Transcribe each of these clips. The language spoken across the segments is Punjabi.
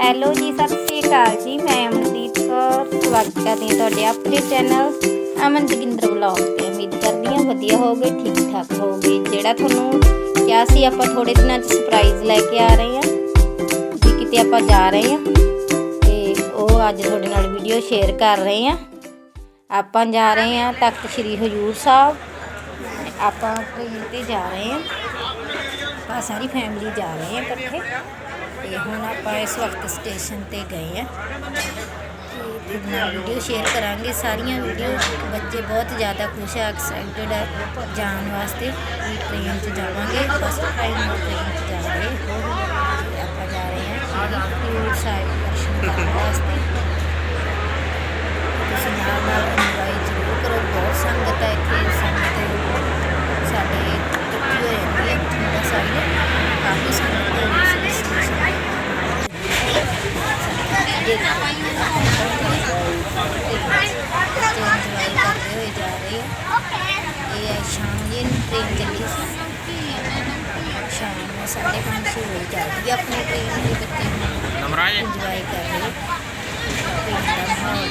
ਹੈਲੋ ਜੀ, ਸਤਿ ਸ਼੍ਰੀ ਅਕਾਲ ਜੀ। ਮੈਂ ਅਮਨਦੀਪ ਕੌਰ, ਸਵਾਗਤ ਕਰਦੀ ਹਾਂ ਤੁਹਾਡੇ ਆਪਣੇ ਚੈਨਲ ਅਮਨ ਜਗਿੰਦਰ ਵਲੌਗ ਤੇ। ਉਮੀਦ ਕਰਦੀ ਹਾਂ ਵਧੀਆ ਹੋਗੇ ਠੀਕ ਠਾਕ ਹੋਗੇ ਜਿਹੜਾ ਤੁਹਾਨੂੰ ਕਿਹਾ ਸੀ, ਆਪਾਂ ਥੋੜੇ ਦਿਨਾਂ 'ਚ ਸਰਪ੍ਰਾਈਜ਼ ਲੈ ਕੇ ਆ ਰਹੇ ਹਾਂ। ਵੀ ਕਿਤੇ ਆਪਾਂ ਜਾ ਰਹੇ ਹਾਂ। ਤੇ ਉਹ ਅੱਜ ਤੁਹਾਡੇ ਨਾਲ ਵੀਡੀਓ ਸ਼ੇਅਰ ਕਰ ਰਹੇ ਹਾਂ। ਆਪਾਂ ਜਾ ਰਹੇ ਹਾਂ ਤਖਤ ਸ੍ਰੀ ਹਜੂਰ ਸਾਹਿਬ। ਆਪਾਂ ਟ੍ਰੇਨ ਤੇ ਜਾ ਰਹੇ ਹਾਂ। ਆਪਾਂ ਸਾਰੀ ਫੈਮਿਲੀ ਜਾ ਰਹੇ ਹਾਂ ਇਕੱਠੇ। ਤੇ ਹੁਣ ਆਪਾਂ ਇਸ ਵਕਤ ਸਟੇਸ਼ਨ ਤੇ ਗਏ ਆ। ਨਾਲ ਵੀਡੀਓ ਸ਼ੇਅਰ ਕਰਾਂਗੇ। ਸਾਰੀਆਂ ਵੀਡੀਓ ਬੱਚੇ ਬਹੁਤ ਜ਼ਿਆਦਾ ਖੁਸ਼ ਆ ਐਕਸਾਈਟਡ ਹੈ ਜਾਣ ਵਾਸਤੇ ਵੀ ਟ੍ਰੇਨ 'ਚ ਜਾਵਾਂਗੇ। ਫਸਟ ਟਾਈਮ ਟ੍ਰੇਨ 'ਚ ਜਾ ਰਹੇ ਆਪਾਂ ਜਾ ਰਹੇ ਹਾਂ ਹਜ਼ੂਰ ਸਾਹਿਬ ਦਰਸ਼ਨ ਕਰਨ ਵਾਸਤੇ ਤੁਸੀਂ ਨਾਲ ਨਾਲ ਇੰਜੋਏ ਜ਼ਰੂਰ ਕਰੋ ਬਹੁਤ ਸੰਗਤ ਹੈ ਇੱਥੇ ਸੰਗਤ ਸਾਡੇ ਇਕੱਠੀ ਹੋ ਜਾਂਦੀ ਹੈ ਠੰਡਾ ਸਾਈਡ ਕਾਫੀ ਸੰਗਤ ਹੋ ਰਹੀ ਸੀ ਸਟੇਸ਼ਨ ਇੰਜੋਏ ਕਰਦੇ ਹੋਏ ਜਾ ਰਹੇ ਆ ਇਹ ਹੈ ਸ਼ਾਮ ਦੀ ਟ੍ਰੇਨ ਚੱਲੀ ਸੀ ਸ਼ਾਮ ਨੂੰ ਸਾਢੇ ਪੰਜ ਛੇ ਵਜੇ ਚੱਲਦੀ ਆ ਆਪਣੀ ਟ੍ਰੇਨ ਦੇ ਬੱਚੇ ਨਮਰਾਜ ਇੰਜੋਏ ਕਰ ਰਹੇ ਟ੍ਰੇਨ ਦਾ ਮਾਹੌਲ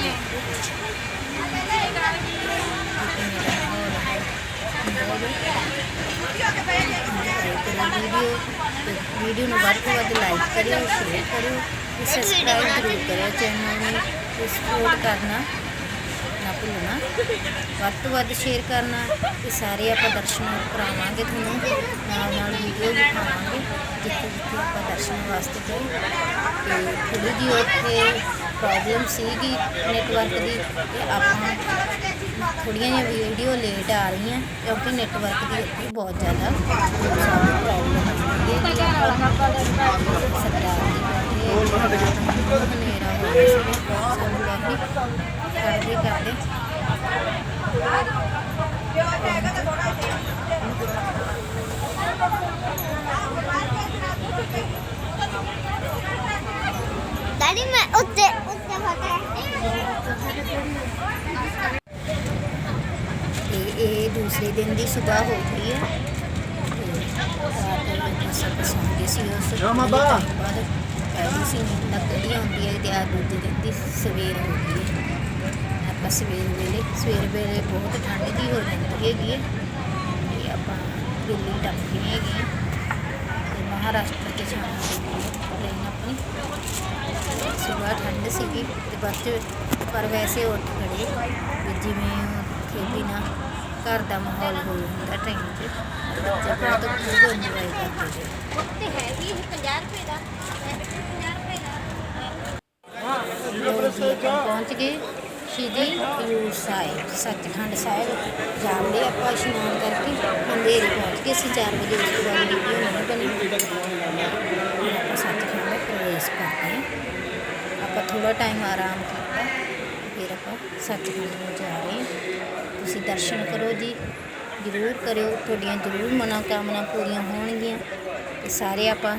ਦੇਖੋ ਵੀਡੀਓ ਵੀਡੀਓ ਨੂੰ ਵੱਧ ਤੋਂ ਵੱਧ ਲਾਈਕ ਕਰਿਓ ਸ਼ੇਅਰ ਕਰਿਓ ਭੁੱਲਣਾ ਵੱਧ ਤੋਂ ਵੱਧ ਸ਼ੇਅਰ ਕਰਨਾ ਤੇ ਸਾਰੇ ਆਪਾਂ ਦਰਸ਼ਨ ਕਰਾਵਾਂਗੇ ਤੁਹਾਨੂੰ। ਨਾਲ ਨਾਲ ਵੀਡੀਓ ਵੀ ਪਾਵਾਂਗੇ ਜਿੱਥੇ ਜਿੱਥੇ ਆਪਾਂ ਦਰਸ਼ਨ ਵਾਸਤੇ ਗਏ। ਤੇ ਥੋੜੀ ਜਿਹੀ ਉੱਥੇ ਪ੍ਰੋਬਲਮ ਸੀਗੀ ਨੈਟਵਰਕ ਦੀ ਤੇ ਆਪਾਂ ਥੋੜੀਆਂ ਜਿਹੀਆਂ ਵੀਡੀਓ ਲੇਟ ਆ ਰਹੀਆਂ ਕਿਉਂਕਿ ਨੈਟਵਰਕ ਦੀ ਉੱਥੇ ਬਹੁਤ ਜ਼ਿਆਦਾ ਪ੍ਰੋਬਲਮ ਹੈ ਸਰਕਾਰ ਦੀ ਹਨੇਰਾ ਹੋ ਰਿਹਾ ਸੀ ਕਾਫੀ। ਕਰਦੇ ਕਰਦੇ। ਡੈਡੀ ਮੈਂ ਉੱਤੇ ਉੱਤੇ ਫਟਾ ਤੇ ਇਹ ਦੂਸਰੇ ਦਿਨ ਦੀ ਸਵੇਰ ਹੋ ਗਈ ਹੈ। ਸਭ ਸੌਂ ਗਏ ਸੀ ਉਸ ਰਾਮਾ ਬਾ। ਪਹਿਲੀ ਸੀ ਲੱਗਦੀ ਹੁੰਦੀ ਹੈ ਤੇ ਆ ਦੂਜੇ ਦਿਨ ਦੀ ਸਵੇਰ ਹੋ ਗਈ ਹੈ। ਆਪਾਂ ਸਵੇਰ ਵੇਲੇ ਸਵੇਰ ਵੇਲੇ ਬਹੁਤ ਠੰਡ ਦੀ ਹੋ ਜਾਂਦੀ ਹੈਗੀ ਹੈ ਤੇ ਆਪਾਂ ਦਿੱਲੀ ਟੱਪ ਗਏ ਹੈਗੇ ਹਾਂ ਤੇ ਮਹਾਰਾਸ਼ਟਰ ਤੇ ਜਾਣ ਦੀ ਟ੍ਰੇਨ ਆਪਣੀ ਸਵੇਰ ਠੰਡ ਸੀਗੀ ਤੇ ਬਾਅਦ 'ਚ ਪਰ ਵੈਸੇ ਉੱਠ ਖੜੇ ਵੀ ਜਿਵੇਂ ਉੱਥੇ ਵੀ ਨਾ ਘਰ ਦਾ ਮਾਹੌਲ ਹੋ ਜਾਂਦਾ ਟ੍ਰੇਨ 'ਚ ਬੱਚੇ ਬਹੁਤ ਖੂਬ ਇੰਜੋਏ ਕਰਦੇ ਸੀ ਉੱਤੇ ਹੈ ਵੀ 50 ਰੁਪਏ ਦਾ 50 ਰੁਪਏ ਦਾ। ਲੋ ਜੀ ਆਪਾਂ ਪਹੁੰਚ ਗਏ। ਸ਼੍ਰੀ ਹਜ਼ੂਰ ਸਾਹਿਬ ਸੱਚਖੰਡ ਸਾਹਿਬ ਜਾਂਦੇ ਆਪਾਂ ਇਸ਼ਨਾਨ ਕਰਕੇ ਅੰਧੇਰੇ ਪਹੁੰਚ ਗਏ ਸੀ 4 ਵਜੇ ਉਸ ਤੋਂ ਬਾਅਦ ਵੀਡੀਓ ਨਹੀਂ ਬਣੀ। ਹੁਣ ਆਪਾਂ ਸੱਚਖੰਡ ਪ੍ਰਵੇਸ਼ ਕਰਦੇ ਹਾਂ। ਆਪਾਂ ਥੋੜਾ ਟਾਈਮ ਆਰਾਮ ਕੀਤਾ, ਫਿਰ ਆਪਾਂ ਸੱਚਖੰਡ ਨੂੰ ਜਾ ਰਹੇ ਹਾਂ। ਤੁਸੀਂ ਦਰਸ਼ਨ ਕਰੋ ਜੀ, ਜ਼ਰੂਰ ਕਰਿਓ, ਤੁਹਾਡੀਆਂ ਜ਼ਰੂਰ ਮਨੋਕਾਮਨਾ ਪੂਰੀਆਂ ਹੋਣਗੀਆਂ। ਤੇ ਸਾਰੇ ਆਪਾਂ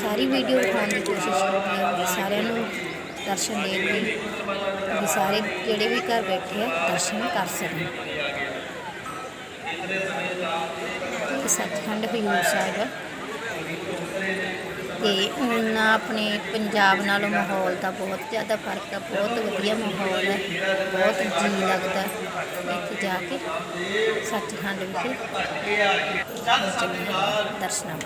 ਸਾਰੀ ਵੀਡੀਓ ਦਿਖਾਉਣ ਦੀ ਕੋਸ਼ਿਸ਼ ਕਰਦੇ ਹਾਂ। ਦਰਸ਼ਨ ਦੇਣ ਦੀ ਵੀ ਸਾਰੇ ਜਿਹੜੇ ਵੀ ਘਰ ਬੈਠੇ ਆ, ਦਰਸ਼ਨ ਕਰ ਸਕਣ। ਇਹ ਸੱਚਖੰਡ ਹਜ਼ੂਰ ਸਾਹਿਬ ਆ। ਤੇ ਹੁਣ ਆਪਣੇ ਪੰਜਾਬ ਨਾਲੋਂ ਮਾਹੌਲ ਦਾ ਬਹੁਤ ਜ਼ਿਆਦਾ ਫ਼ਰਕ ਆ, ਬਹੁਤ ਵਧੀਆ ਮਾਹੌਲ ਹੈ ਬਹੁਤ ਜੀ ਲੱਗਦਾ ਇੱਥੇ ਜਾ ਕੇ ਸੱਚਖੰਡ ਵਿਖੇ ਦਰਸ਼ਨਾਂ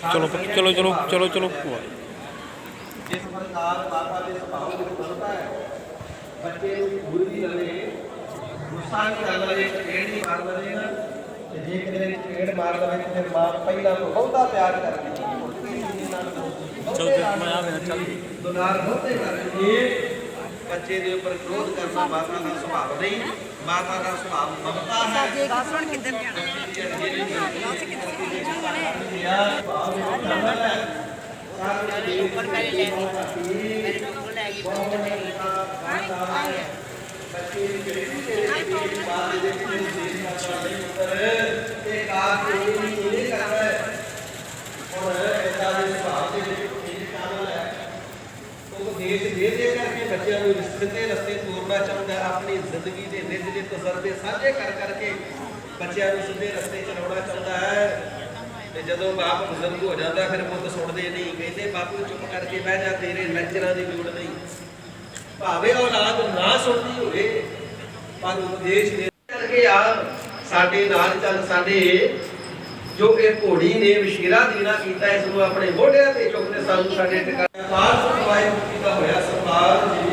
ਵਿੱਚ ਚਲੋ ਪੁੱਤ, ਚਲੋ ਚਲੋ ਚਲੋ ਚਲੋ ਭੂਆ ਜਿਸ ਪ੍ਰਕਾਰ ਮਾਤਾ ਦੇ ਸੁਭਾਅ ਨੂੰ ਬਦਲਦਾ ਹੈ ਬੱਚੇ ਨੂੰ ਪੂਰੀ ਦੀ ਲਵੇ ਗੁੱਸਾ ਨਹੀਂ ਕਰ ਲਵੇ ਚਪੇੜ ਨਹੀਂ ਮਾਰ ਲਵੇ ਨਾ ਤੇ ਜੇ ਕਿਤੇ ਚਪੇੜ ਮਾਰ ਲਵੇ ਤੇ ਫਿਰ ਮਾਂ ਪਹਿਲਾਂ ਤੋਂ ਬਹੁਤਾ ਪਿਆਰ ਕਰਦੀ ਹੈ ਚਲ ਤੇ ਮੈਂ ਆ ਗਿਆ ਚੱਲ ਦੁਨਾਰ ਬਹੁਤੇ ਬੱਚਿਆਂ ਨੂੰ ਸਿੱਧੇ ਰਸਤੇ ਤੋਰਨਾ ਚਾਹੁੰਦਾ ਆਪਣੀ ਜ਼ਿੰਦਗੀ ਦੇ ਨਿੱਜ ਦੇ ਤਜਰਬੇ ਸਾਂਝੇ ਕਰ ਕਰਕੇ ਬੱਚਿਆਂ ਨੂੰ ਸਿੱਧੇ ਰਸਤੇ ਚਲਾਉਣਾ ਚਾਹੁੰਦਾ ਹੈ ਤੇ ਜਦੋਂ ਬਾਪ ਬਜ਼ੁਰਗ ਹੋ ਜਾਂਦਾ, ਫਿਰ ਪੁੱਤ ਸੁਣਦੇ ਨਹੀਂ। ਕਹਿੰਦੇ, ਬਾਪੂ, ਚੁੱਪ ਕਰਕੇ ਬਹਿ ਜਾ, ਤੇਰੇ ਲੈਕਚਰਾਂ ਦੀ ਲੋੜ ਨਹੀਂ। ਭਾਵੇਂ ਔਲਾਦ ਨਾ ਸੁਣਦੀ ਹੋਵੇ, ਪਰ ਉਪਦੇਸ਼ ਦੇ ਕਰਕੇ ਆ, ਸਾਡੇ ਨਾਲ ਚੱਲ ਸਾਡੇ। ਜੋ ਇਹ ਘੋੜੀ ਨੇ ਵਿਸ਼ੇਰਾ ਦੇਣਾ ਕੀਤਾ, ਇਸ ਨੂੰ ਆਪਣੇ ਮੋਢਿਆਂ ਤੇ ਚੁੱਕ ਕੇ ਸਾਨੂੰ ਸਾਡੇ ਟਿਕਾਣੇ ਪਾਰ ਸੁਖਵਾਈ ਦਾ ਹੋਇਆ ਸਰਦਾਰ ਜੀ।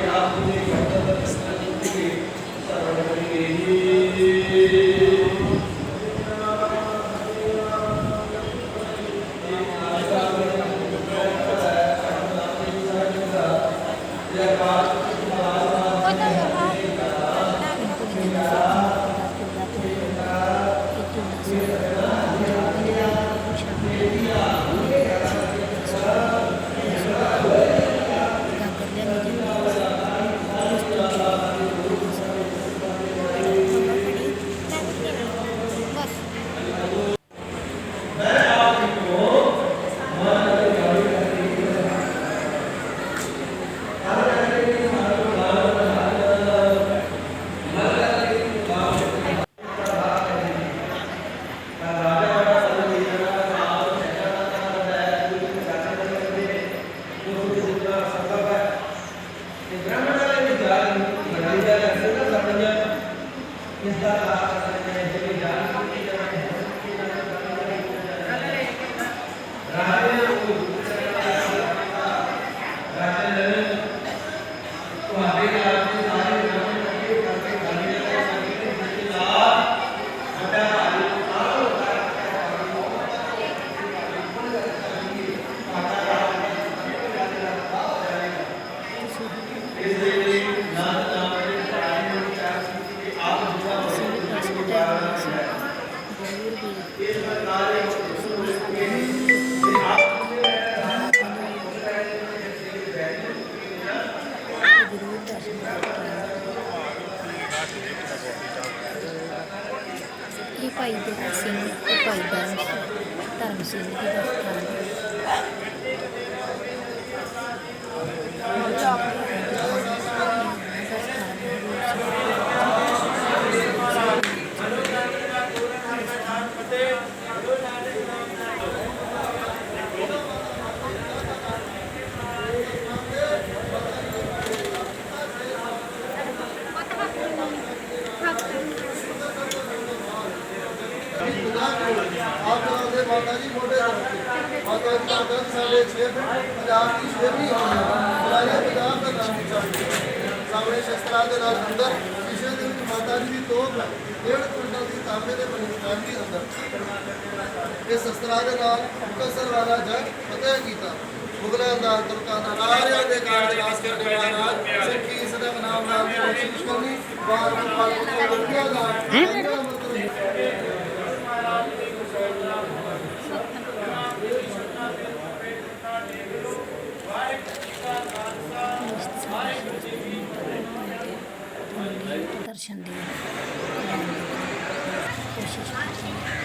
6 ਫੁੱਟ ਪੰਜਾਬ ਦੀ ਸ਼ੇਰੀ ਹੋਣੀ ਬੁਲਾਇਆ ਪੰਜਾਬ ਦਾ ਨਾਮ ਚਾਹੀਏ ਸਾਹਮਣੇ ਸ਼ਸਤਰਾਂ ਦੇ ਨਾਲ ਅੰਦਰ ਸ਼ੀਸ਼ੇ ਦੇ ਵਿੱਚ ਮਾਤਾ ਜੀ ਦੀ ਤੋਪ ਹੈ। ਡੇਢ ਕੁਇੰਟਲ ਦੀ ਤਾਂਬੇ ਦੇ ਬਣੀ ਚਾਂਦੀ ਅੰਦਰ। ਇਸ ਸ਼ਸਤਰਾਂ ਦੇ ਨਾਲ ਕਸਰ ਵਾਲਾ ਜਗ ਫਤਿਹ ਕੀਤਾ। ਮੁਗਲਾਂ ਦਾ ਤੁਰਕਾਂ ਦਾ ਆਰਿਆਂ ਦੇ ਕਾਰਜ ਵਿਕਾਸ ਕਰਨ ਵਾਲਾ ਰਾਜ ਸਿੱਖੀ ਸਦਮ ਨਾਮ ਨਾਲ ਕੋਸ਼ਿਸ਼ ਕਰਨੀ। ਬਾਰ ਬਾਰ ਦੁਨੀਆ ਦਾ ਦਰਸ਼ਨ ਦੀ ਕੋਸ਼ਿਸ਼ ਕੀਤੀ